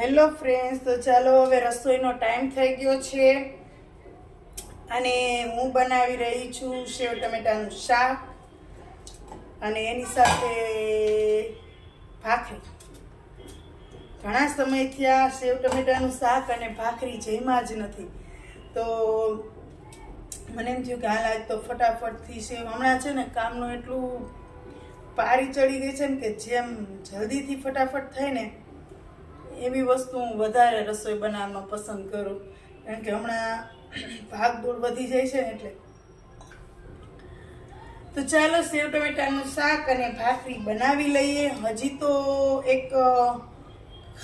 Hello friends, તો ચાલો હવે રસોઈનો ટાઈમ થઈ ગયો છે. અને હું બનાવી રહી છું સેવ ટમેટાનું શાક અને એની સાથે ભાખરી. ઘણા સમયથી આ સેવ ટમેટાનું શાક અને ભાખરી જેમાં જ નથી. તો મને એમ થયું કે હાલ આજ તો ફટાફટથી સેવ હમણાં છે ને કામનું એટલું પારી ચડી ગઈ છે ને કે જેમ જલ્દીથી ફટાફટ થાય ને એવી વસ્તુ હું વધારે રસોઈ બનાવવામાં પસંદ કરું. કારણ કે હમણાં ભાગદોડ વધી જાય છે ને એટલે. તો ચાલો, સેવ ટમેટાનું શાક અને ભાખરી બનાવી લઈએ. હજી તો એક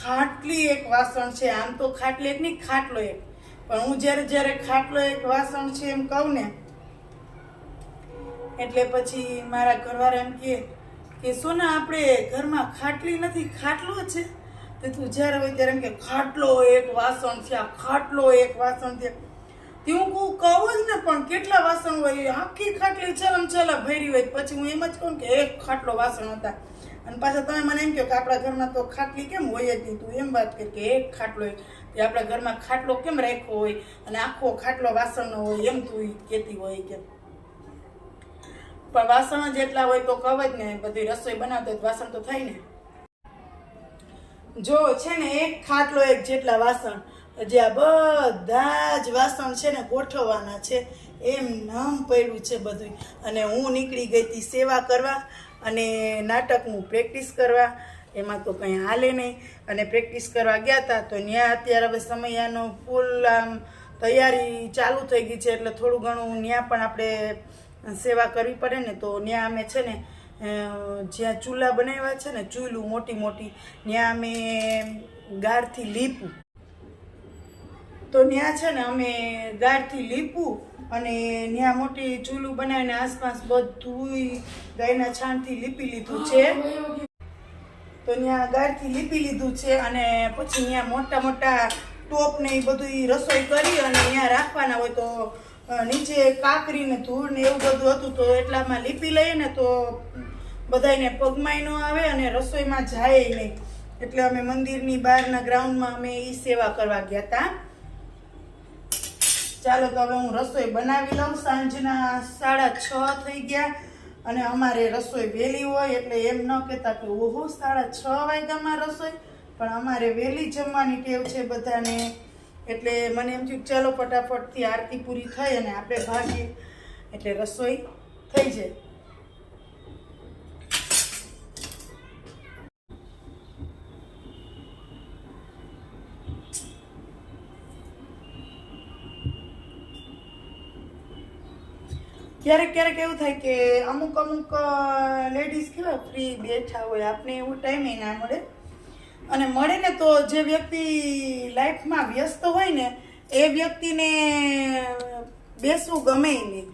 ખાટલી એક વાસણ છે. આમ તો ખાટલી એક નહીં, ખાટલો એક. પણ હું જ્યારે જ્યારે ખાટલો એક વાસણ છે એમ કહું ને, એટલે પછી મારા ઘરવાળા એમ કહે કે, સોના, આપણે ઘરમાં ખાટલી નથી, ખાટલો છે. તો તું જ્યારે હોય ત્યારે એમ કે ખાટલો એક વાસણ છે, આ ખાટલો એક વાસણ છે. તે હું કહું કહું જ ને પણ કેટલા વાસણ હોય આખી ખાટલી ચલમ ચલા ભરી હોય. પછી હું એમ જ કહું કે એક ખાટલો વાસણ હતા. અને પાછા તમે મને એમ કહો કે આપણા ઘરમાં તો ખાટલી કેમ હોય જ નહીં? તું એમ વાત કરી કે એક ખાટલો તે આપણા ઘરમાં ખાટલો કેમ રાખ્યો હોય? અને આખો ખાટલો વાસણનો હોય એમ તું કહેતી હોય કે. પણ વાસણ જ એટલા હોય તો કહો જ ને, બધી રસોઈ બનાવતો વાસણ તો થાય ને. જો છે ને એક ખાટલો એક જેટલા વાસણ જે આ બધા જ વાસણ છે ને ગોઠવવાના છે, એમ નામ પડ્યું છે બધું અને હું નીકળી ગઈ હતી સેવા કરવા અને નાટકનું પ્રેક્ટિસ કરવા, એમાં તો કંઈ હાલે નહીં. અને પ્રેક્ટિસ કરવા ગયા હતા તો ત્યાં અત્યારે હવે સમયાનો ફૂલ આમ તૈયારી ચાલુ થઈ ગઈ છે એટલે થોડું ઘણું ત્યાં પણ આપણે સેવા કરવી પડે ને તો ત્યાં અમે છે ને જ્યાં ચૂલા બનાવ્યા છે ને, ચૂલું મોટી મોટી, ત્યાં અમે ગારથી લીપું. તો ત્યાં છે ને, અમે ગારથી લીપું અને ત્યાં મોટી ચૂલું બનાવીને આસપાસ બધું ગાયના છાણથી લીપી લીધું છે. તો ત્યાં ગારથી લીપી લીધું છે અને પછી ત્યાં મોટા મોટા ટોપ ને એ બધું રસોઈ કરી અને ત્યાં રાખવાના હોય તો નીચે કાકરી ને ધૂળ ને એવું બધું હતું તો એટલામાં લીપી લઈએ ને તો બધાને પગમાંય ન આવે અને રસોઈમાં જાય નહીં. એટલે અમે મંદિરની બહારના ગ્રાઉન્ડમાં અમે એ સેવા કરવા ગયા હતા ચાલો તો હવે હું રસોઈ બનાવી લઉં. સાંજના સાડા છ થઈ ગયા અને અમારે રસોઈ વહેલી હોય એટલે એમ ન કહેતા કે ઓહો, સાડા છ વાગ્યામાં રસોઈ. પણ અમારે વહેલી જમવાની ટેવ છે બધાને. એટલે મને એમ થયું ચાલો ફટાફટથી આરતી પૂરી થઈ અને આપણે ભાગીએ. એટલે રસોઈ થઈ જાય. ક્યારેક ક્યારેક એવું થાય કે અમુક અમુક લેડીઝ કેવા ફ્રી બેઠા હોય આપણે એવું ટાઈમે ના મળે. અને મળે ને તો જે વ્યક્તિ લાઈફમાં વ્યસ્ત હોય ને, એ વ્યક્તિને બેસવું ગમે નહીં.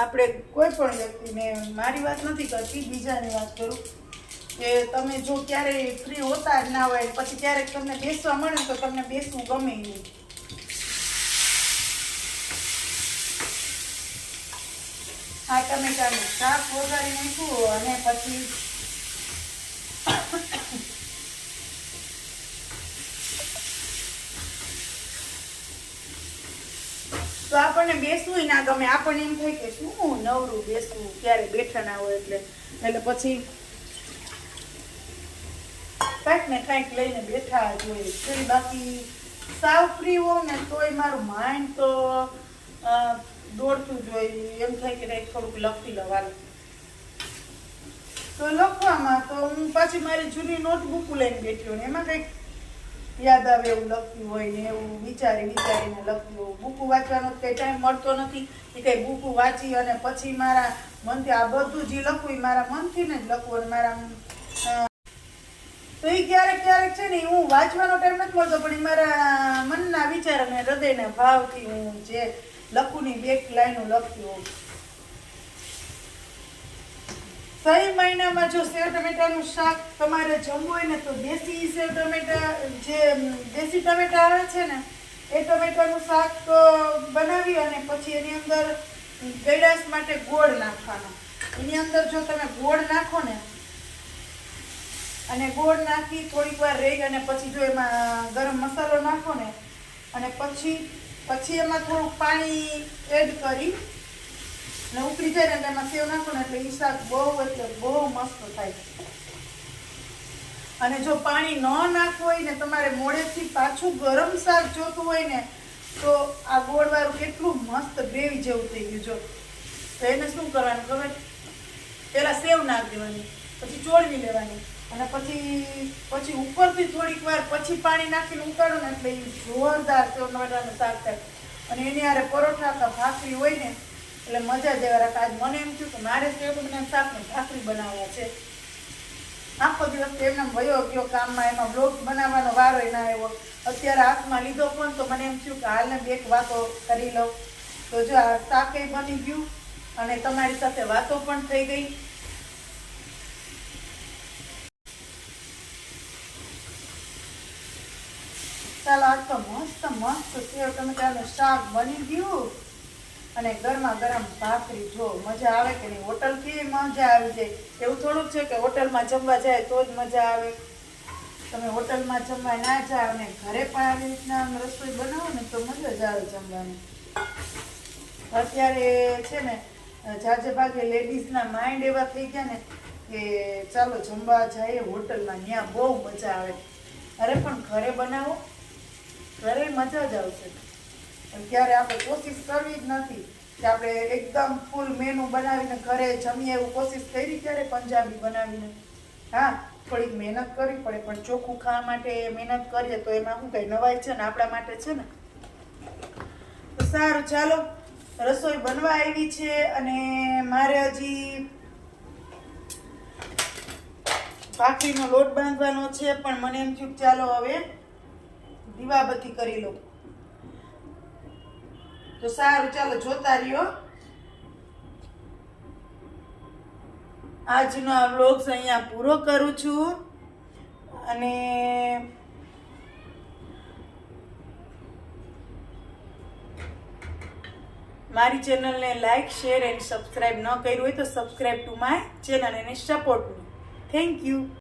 આપણે કોઈ પણ વ્યક્તિને, મારી વાત નથી કરતી, બીજાની વાત કરું. કે તમે જો ક્યારેય ફ્રી હોતા જ ના હોય, પછી ક્યારેક તમને બેસવા મળે તો તમને બેસવું ગમે નહીં. આ ટમેટાનું શાક વગાડી નાખ્યું અને પછી તો આપણને બેસવું ના ગમે. આપણને એમ થાય કે શું નવરું બેસવું? ક્યારે બેઠા ના હોય એટલે. એટલે પછી કાંઈક ને કાંઈક લઈને બેઠા જ હોય. બાકી સાવ ફ્રી હોઉં ને તોય મારું માઇન્ડ તો દોડતું જોઈએ એમ થાય કે કંઈક થોડુંક લખી લેવાનું તો લખવામાં તો હું પાછી મારી જૂની નોટબુક લઈને બેઠી ને, એમાં કંઈક યાદ આવે એવું લખ્યું હોય ને, એવું વિચારી વિચારીને લખ્યું હોય. બુકુ વાંચવાનો કંઈ ટાઈમ મળતો નથી, એ કંઈ બુકુ વાંચી અને પછી મારા મનથી, આ બધું જે લખવું એ મારા મનથી ને જ લખવું અને મારા તો એ ક્યારેક ક્યારેક છે ને હું વાંચવાનો ટાઈમ નથી મળતો, પણ એ મારા મનના વિચાર અને હૃદયના ભાવથી હું જે લખુની બે લાઈનો લખ્યો. સહી મહિનામાં જો સેવ ટમેટાનું શાક તમારે જમવું હોય ને તો દેશી સેવ ટમેટા, જે દેશી ટમેટા આવે છે ને, એ ટમેટાનું શાક બનાવી અને પછી એની અંદર ગળાશ માટે ગોળ નાખવાનો એની અંદર જો તમે ગોળ નાખો ને, અને ગોળ નાખી થોડીક વાર રહી અને પછી જો એમાં ગરમ મસાલો નાખો ને, અને પછી પછી એમાં થોડુંક પાણી એડ કરી અને ઉકળી જાય ને એટલે એમાં સેવ નાખો ને એટલે ઈ શાક બહુ એટલે બહુ મસ્ત થાય. અને જો પાણી ન નાખવું હોય ને તમારે મોડેથી પાછું ગરમ શાક જોતું હોય ને તો આ ગોળવાળું કેટલું મસ્ત ગ્રેવી જેવું થઈ ગયું જો. તો એને શું કરવાનું ખબર? પહેલાં સેવ નાખી દેવાની, પછી ચોળવી લેવાની. અને પછી પછી ઉપરથી થોડીક વાર પછી પાણી નાખીને ઉતારો ને એટલે એ જોરદાર ટમેટાનું શાક થાય. અને એની હારે પરોઠા કે ભાખરી હોય ને, એટલે મજા જેવા રાખે, આજ મને એમ થયું કે મારે સેવ શાકને ભાખરી બનાવવા છે. આખો દિવસ એમને વયો ગયો કામમાં એમાં બ્લોગ બનાવવાનો વારો ના આવ્યો. અત્યારે હાથમાં લીધો પણ તો મને એમ થયું કે હાલને બે વાતો કરી લઉં. તો જો આ શાકે બની ગયું અને તમારી સાથે વાતો પણ થઈ ગઈ. ચાલો આજ તો મસ્ત મસ્ત સેવ ટમેટાનું શાક બની ગયું. અને ગરમા ગરમ ભાખરી, જો મજા આવે કે નહીં? હોટલ કેવી મજા આવી જાય. એવું થોડુંક છે કે હોટલમાં જમવા જાય તો જ મજા આવે. તમે હોટલમાં જમવા ના જાઓ ને ઘરે પણ આવી રીતના રસોઈ બનાવો ને તો મજા જ આવે જમવાની. અત્યારે છે ને, જાજે ભાગે લેડીઝના માઇન્ડ એવા થઈ ગયા ને કે ચાલો જમવા જઈએ હોટલમાં, ત્યાં બહુ મજા આવે. અરે પણ ઘરે બનાવો. ઘરે મજા જ આવશે. ત્યારે આપણે કોશિશ કરવી જ નથી કે આપણે એકદમ ફૂલ મેનુ બનાવીને ઘરે જમીએ એવું કોશિશ કરી ત્યારે પંજાબી બનાવીને? હા, થોડીક મહેનત કરવી પડે, પણ ચોખ્ખું ખાવા માટે મહેનત કરીએ તો એમાં શું કંઈ નવાઈ છે ને આપણા માટે છે ને? તો સારું, ચાલો. રસોઈ બનવા આવી છે અને મારે હજી ભાખરીનો લોટ બાંધવાનો છે, પણ મને એમ થયું ચાલો હવે દીવાબત્તી કરી લઉં તો સારું, ચાલો જોતા રહ્યો. આજનો આ વ્લોગ્સ અહીંયા પૂરો કરું છું. અને મારી ચેનલને લાઈક શેર એન્ડ સબસ્ક્રાઈબ ન કર્યું હોય તો સબસ્ક્રાઈબ ટુ માય ચેનલ એને સપોર્ટ થેન્ક યુ